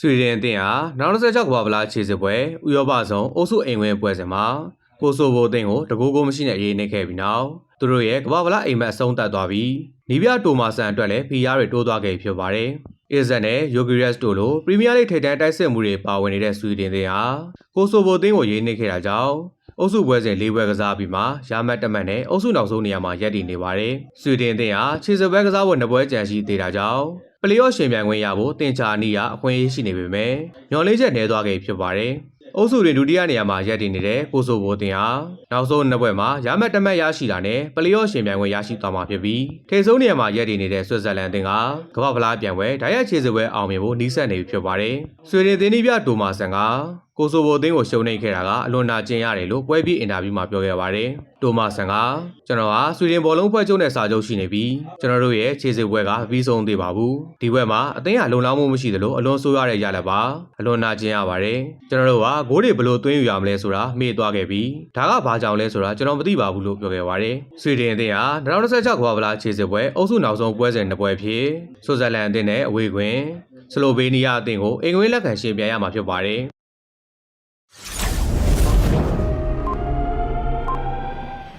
ဆွေဒင်အသင်းဟာနောက်26ကမ္ဘာဗလာခြေစစ်ပွဲဥရောပဆောင်အုပ်စုအိမ်ဝင်ပွဲစဉ်မှာကိုဆိုဗိုအသင်းကိုတကူကိုမရှိနဲ့ရေးနေခဲ့ပြီးနောက်သူတို့ရဲ့ကမ္ဘာဗလာအိမ်မက်အဆုံးသတ်သွားပြီးနီးပြတိုမာဆန်အတွက်လည်းဖီယာတွေတိုးသွားခဲ့ဖြစ်ပါတယ်။အစ်ဇန်နဲ့ယိုဂီရက်စ်တို့လိုပရီးမီးယားလိထိပ်တန်းတိုက်စစ်မှုတွေပါဝင်နေတဲ့ဆွေဒင်အသင်းဟာကိုဆိုဗိုအသင်းကိုရေးနေခဲ့တာကြောင့်အုပ်စုပွဲစဉ်၄ပွဲကစားပြီးမှရာမတ်တမတ်နဲ့အုပ်စုနောက်ဆုံးနေရာမှာရပ်တည်နေပါတယ်။ဆွေဒင်အသင်းဟာခြေစပွဲကစားဖို့နှစ်ပွဲကြံရှိသေးတာကြောင့် ပလေအော့ရှင်ပြိုင်ခွင့်ရဖို့တင်ချာနီးရအခွင့်အရေးရှိနေပေမဲ့ညော်လေးချက်နေသွားခဲ့ဖြစ်ပါတယ်။အုပ်စုတွင်ဒုတိယနေရာမှာရပ်တည်နေတဲ့ကိုဆိုဗိုအသင်းဟာနောက်ဆုံးနှစ်ပွဲမှာရာမတ်တမတ်ရရှိတာနဲ့ပလေအော့ရှင်ပြိုင်ခွင့်ရရှိသွားမှာဖြစ်ပြီးထိပ်ဆုံးနေရာမှာရပ်တည်နေတဲ့ဆွစ်ဇာလန်အသင်းကကမ္ဘာဖလားပြိုင်ပွဲဓာတ်ရိုက်ခြေစပွဲအောင်မြင်ဖို့နှီးစပ်နေပြီဖြစ်ပါတယ်။ဆွေဒင်သင်းဒီပြတိုမာဆန်က ကိုဆိုဗိုအသင်းကိုရှုံးနိမ့်ခဲ့တာကအလွန်နာကျင်ရတယ်လို့ပွဲပြီးအင်တာဗျူးမှာပြောခဲ့ပါတယ်။တိုမာဆန်ကကျွန်တော်ဟာဆွေဒင်ဘောလုံးဖွဲ့ချုပ်နဲ့စာချုပ်ရှိနေပြီးကျွန်တော်တို့ရဲ့ခြေစစ်ပွဲကပြီးဆုံးသေးပါဘူး။ဒီဘက်မှာအသင်းကလုံလောက်မှုမရှိသလိုအလွန်ဆိုးရတဲ့ရလဒ်ပါ။အလွန်နာကျင်ရပါတယ်။ကျွန်တော်တို့ကဂိုးတွေဘယ်လိုသွင်းယူရမလဲဆိုတာမေ့သွားခဲ့ပြီးဒါကဘာကြောင့်လဲဆိုတာကျွန်တော်မသိပါဘူးလို့ပြောခဲ့ပါတယ်။ဆွေဒင်အသင်းဟာ2026ကမ္ဘာဗလာခြေစစ်ပွဲအုပ်စုနောက်ဆုံးပွဲစဉ်နှစ်ပွဲဖြစ်ဆွစ်ဇာလန်အသင်းနဲ့အဝေးကွင်းဆလိုဗေးနီးယားအသင်းကိုအင်္ဂလိပ်လက်ခံရှင်ပြိုင်ရမှာဖြစ်ပါတယ်။